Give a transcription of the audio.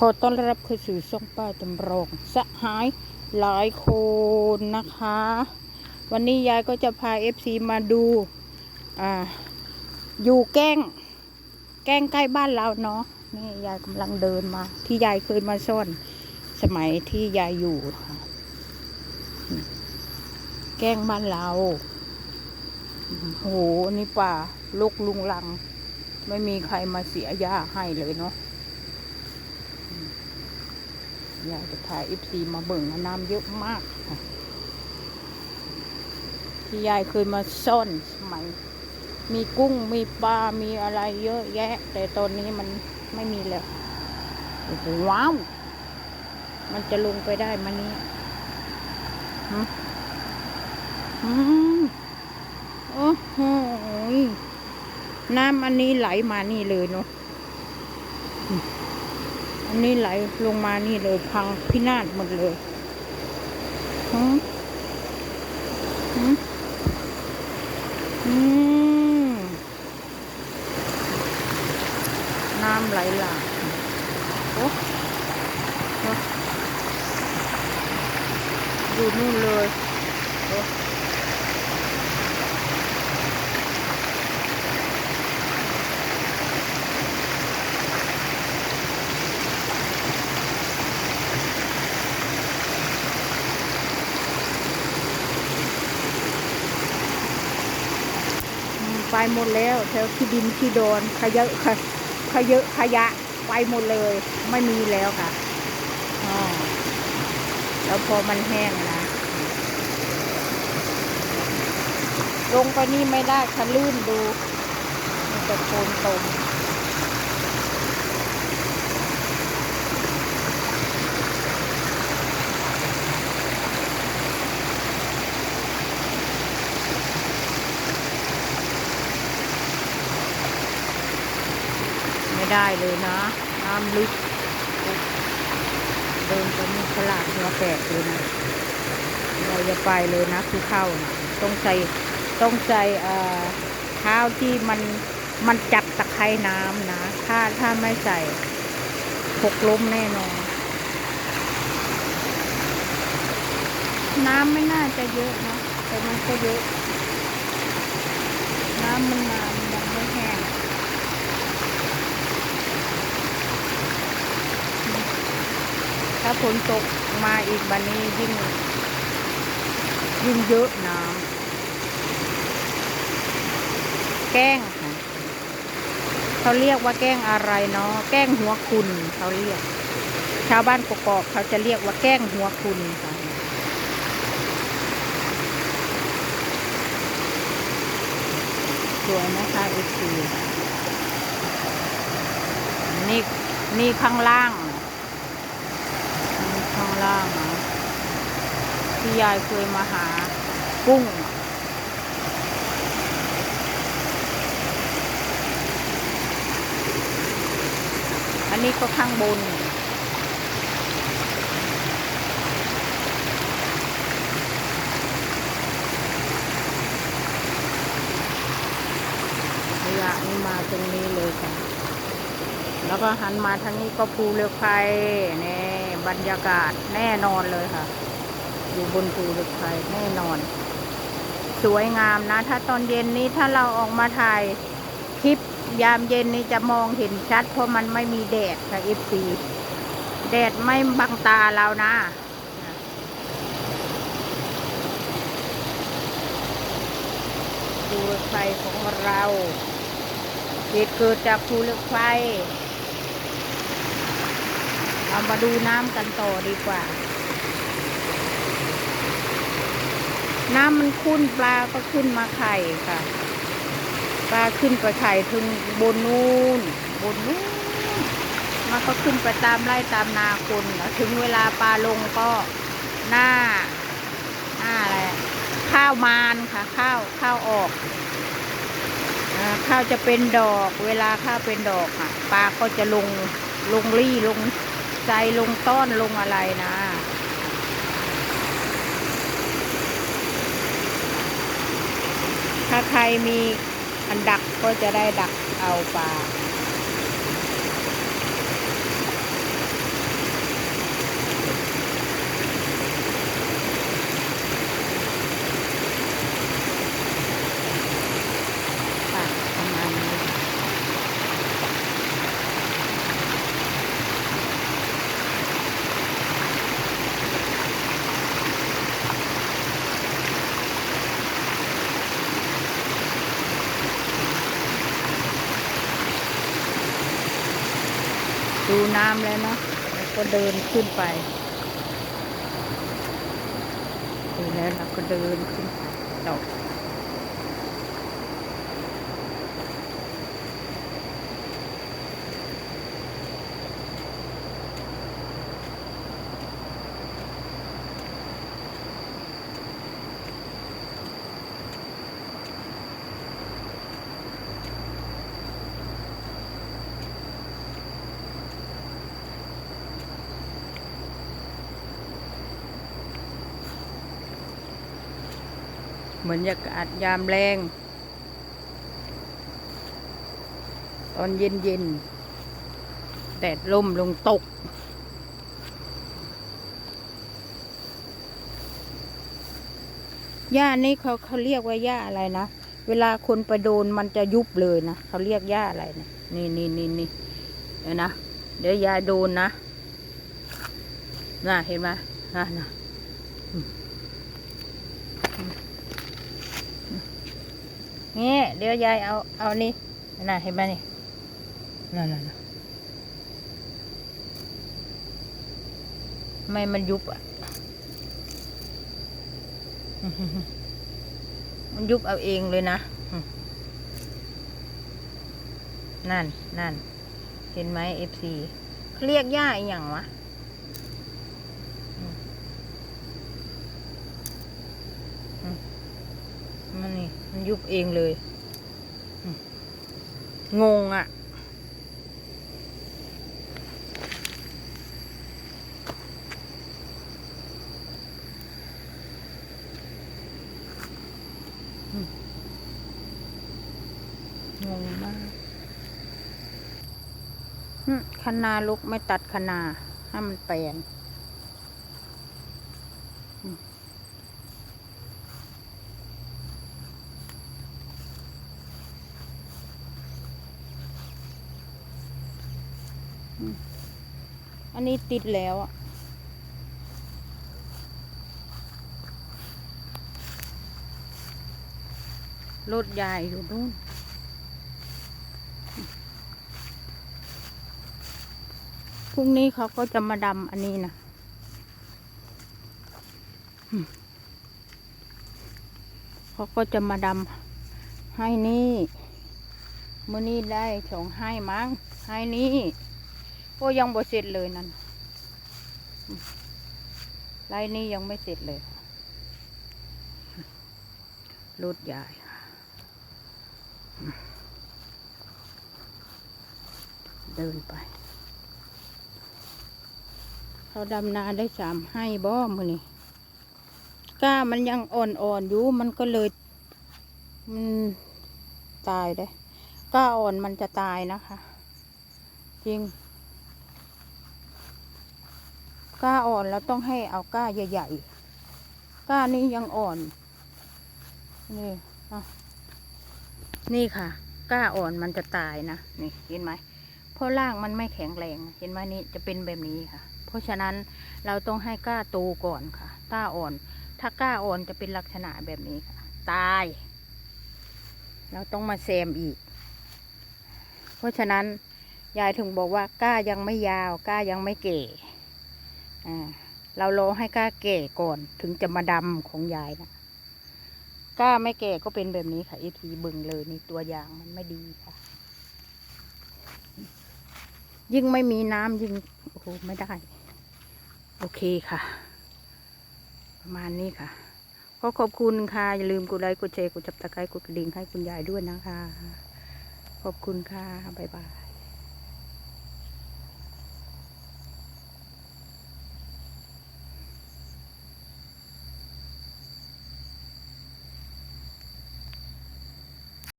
ขอต้อนรับเข้าสู่ช่องป้าจำลองสหายหลายคนนะคะ วันนี้ยายก็จะพาเอฟซีมาดูอ่าอยู่แก้ง แก้งใกล้บ้านเราเนาะนี่ยายกำลังเดินมา ที่ยายเคยมาซ่อนสมัยที่ยายอยู่ แก้งบ้านเราโอ้โหนี่ป่าลกลุงลัง ไม่มีใครมาเสียหญ้าให้เลยเนาะ อยากจะถ่ายเอฟซีมาเบิ่งนะน้ำเยอะมากค่ะที่ยายเคยมาซ่อนสมัยมีกุ้งมีปลา มีอะไรเยอะแยะ แต่ตอนนี้มันไม่มีแล้วโอ้โหว้าว มันจะลงไปได้มานี่ยฮะอืมโอ้โหน้ำอันนี้ไหลมานี่เลยเนาะ อันนี้ไหลลงมานี่เลยพังพินาศหมดเลยหืมอืมน้ำไหลหลากโอ้ดูนู่นเลยโอ้ ไปหมดแล้วแถวที่ดินที่โดนขยะขขยะขยะไปหมดเลย ไม่มีแล้วค่ะอ๋อแล้วพอมันแห้งนะ ลงไปนี่ไม่ได้ค่ะลื่นดู มันจะโคนตม ไม่ได้เลยนะ น้ำลึก เดินไปนี่ขลาดหัวแตกเลยนะ เราจะไปเลยนะคือเข้านะต้องใส่ต้องใส่เออเท้าที่มันมันจับตะไคร่น้ำนะ ถ้าถ้าไม่ใส่หกล้มแน่นอน น้ำไม่น่าจะเยอะนะ แต่มันก็เยอะ น้ำมันนานยังไม่แห้ง ถ้าฝนตกมาอีกบันนี้ยิ่งยิ่งเยอะน้ำแกล้งค่ะเขาเรียกว่าแกล้งอะไรเนาะแกล้งหัวคุณเขาเรียก ชาวบ้านกกอกเขาจะเรียกว่าแกล้งหัวคุณค่ะสวยนะคะอีกทีนี่นี่ข้างล่าง ล่างนะที่ยายเคยมาหากุ้งอันนี้ก็ข้างบน ขยะนี่มาตรงนี้เลยค่ะ แล้วก็หันมาทางนี้ก็ภูเรือไฟนี่ย บรรยากาศแน่นอนเลยค่ะ อยู่บนภูเหล็กไฟแน่นอน สวยงามนะ ถ้าตอนเย็นนี้ถ้าเราออกมาถ่ายคลิปยามเย็นนี้จะมองเห็นชัด เพราะมันไม่มีแดดค่ะเอฟซีแดดไม่บังตาเรานะภูเหล็กไฟของเราเหตุเกิดจากภูเหล็กไฟ เรามาดูน้ำกันต่อดีกว่า น้ำมันขุ่นปลาก็ขึ้นมาไข่ค่ะ ปลาขึ้นไปไข่ถึงบนนู้นบนนู้นมันก็ขึ้นไปตามไร่ตามนาคนแล้วถึงเวลาปลาลงก็หน้าหน้าอะไรข้าวมานค่ะ ข้าวข้าวออกข้าวจะเป็นดอก เวลาข้าวเป็นดอกค่ะปลาก็จะลงลงรี่ลง ใจลงต้อนลงอะไรนะถ้าใครมีอันดักก็จะได้ดักเอาปลา ดู น้ำแล้วเนาะก็เดินขึ้นไปดูแล้วเราก็เดินขึ้นไปต่อ เหมือนยากาศยามแรง ตอนเย็นเย็นๆแดดล่มลงตก หญ้านี่เขาเขาเรียกว่าหญ้าอะไรนะ เวลาคนไปโดนมันจะยุบเลยนะ เขาเรียกหญ้าอะไรนะนี่นี่นี่นี่เดี๋ยวนะ เดี๋ยวยายโดนนะ น่ะเห็นไหมน่ะน่ะอืมอืมอืม นี่เดี๋ยวยายเอาเอานี่น่ะเห็นไหมนี่นั่นน่ะน่ะไม่มันยุบอะมันยุบเอาเองเลยนะ นั่นนั่นเห็นไหมเอฟซีเรียกย่าอหย่างวะอืมอืมมันนี่ มัน ยุบเองเลย งงอะ่ะ งงมากคนาลุกไม่ตัดคนาให้มันแปลน อันนี้ติดแล้วอะรถใหญ่อยู่นู่นพรุ่งนี้เขาก็จะมาดำอันนี้นะเขาก็จะมาดำให้นี่ มื่อนี้ได้สองให้มั้งให้นี่ โอ้ยังบ่เสร็จเลยนั่นไล่นี้ยังไม่เสร็จเลยรถใหญ่เดินไป เขาดำนาได้สามให้บ่มือนี่ก้ามันยังอ่อนๆอยู่มันก็เลยมันตายได้ก้าอ่อนมันจะตายนะคะ จริง ก้าอ่อนเราต้องให้เอาก้าใหญ่ๆ ก้านี้ยังอ่อน นี่นี่ค่ะ ก้าอ่อนมันจะตายนะ นี่เห็นไหม เพราะรากมันไม่แข็งแรง เห็นไหมนี่จะเป็นแบบนี้ค่ะ เพราะฉะนั้นเราต้องให้ก้าโตก่อนค่ะ ก้าอ่อน ถ้าก้าอ่อนจะเป็นลักษณะแบบนี้ค่ะ ตาย เราต้องมาแซมอีก เพราะฉะนั้นยายถึงบอกว่าก้ายังไม่ยาว ก้ายังไม่เก่ เรารอให้ก้าเก่ก่อนถึงจะมาดำของยายนะก้าไม่แก่ก็เป็นแบบนี้ค่ะอีทีบึงเลยนี่ตัวอย่างมันไม่ดีค่ะ ยิ่งไม่มีน้ำยิ่งโอ้โหไม่ได้ โอเคค่ะ ประมาณนี้ค่ะขอขอบคุณค่ะ อย่าลืมกดไลค์กดแชร์กดจับตะไคร้กดกระดิ่งให้คุณยายด้วยนะคะ ขอบคุณค่ะ บ๊ายบาย